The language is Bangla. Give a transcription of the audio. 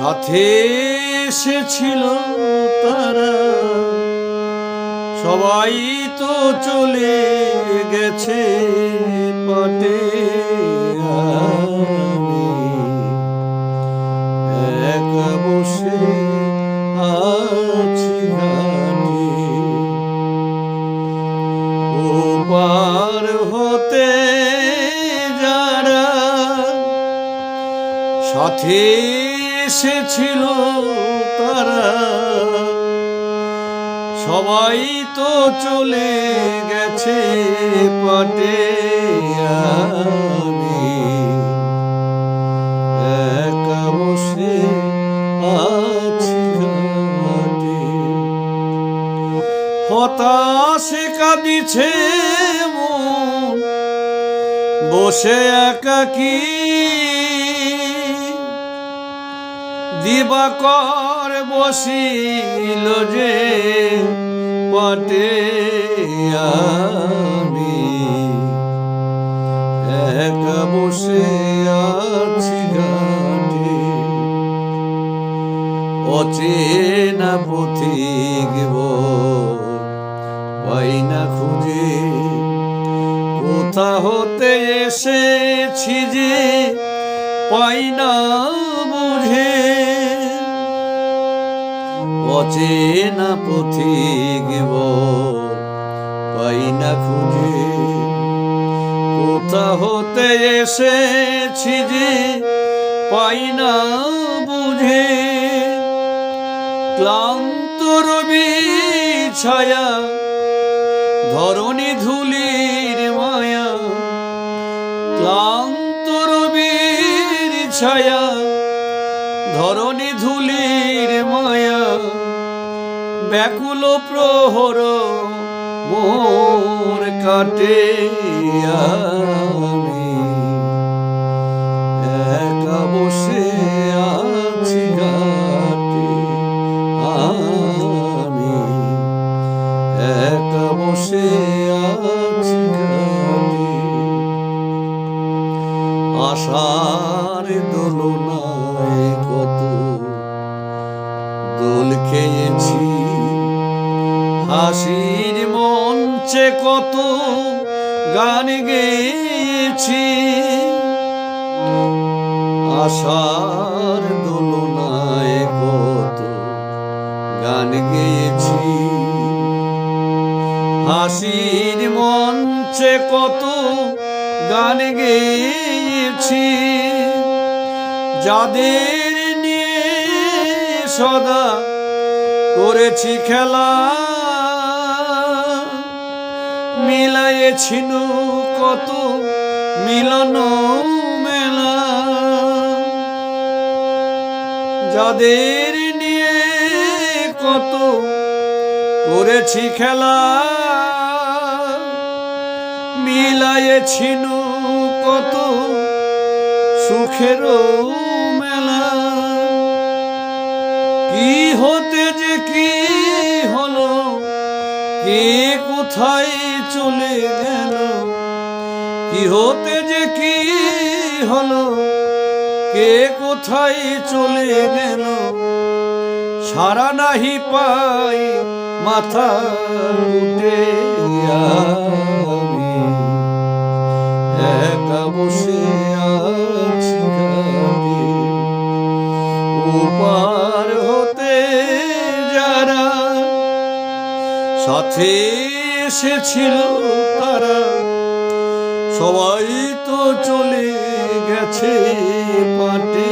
সাথে এসেছিল তারা। সবাই তো চলে গেছে পাটে ওপার হতে যারা সাথে এসেছিল তারা। সবাই তো চলে গেছে পাটে আমি। একা বসে আছি হতাশে কাঁদিছে বসে একাকি দিবাকর বসিল যে পাটে আমি। একা বসে আছি ঘাটে, অচেনা পথিক পাই না খুঁজে কোথা হতে এসেছি যে পাই না বুঝে অচেনা পথিক পাই না খুঁজে। কোথা হতে এসেছি যে পাই না বুঝে। ক্লান্ত রবি ছায়া, ধরণী ধুলির মায়া, ক্লান্ত ছায়া ধরণী ধুলির মায়া ব্যাকুল প্রহর মোর কাটে আমি। একা বসে আশার হাসির মঞ্চে কত গান গেয়েছি। আশার দোলনায় কত গান গেয়েছি। হাসির মঞ্চে কত গান গেয়েছি। যাদের নিয়ে সদা করেছি খেলা মিলাইছিল কত মিলন মেলা। যাদের নিয়ে কত করেছি খেলা মিলাইছিল কত সুখের মেলা। কি হতে যে কি হলো কে কোথায় চলে গেল? কি হতে যে কি হলো? কে কোথায় চলে গেল? সারা নাহি পাই মাথা উঠে একা বসে আছি ঘাটে পথে এসেছিল তারা সবাই তো চলে গেছে পাটে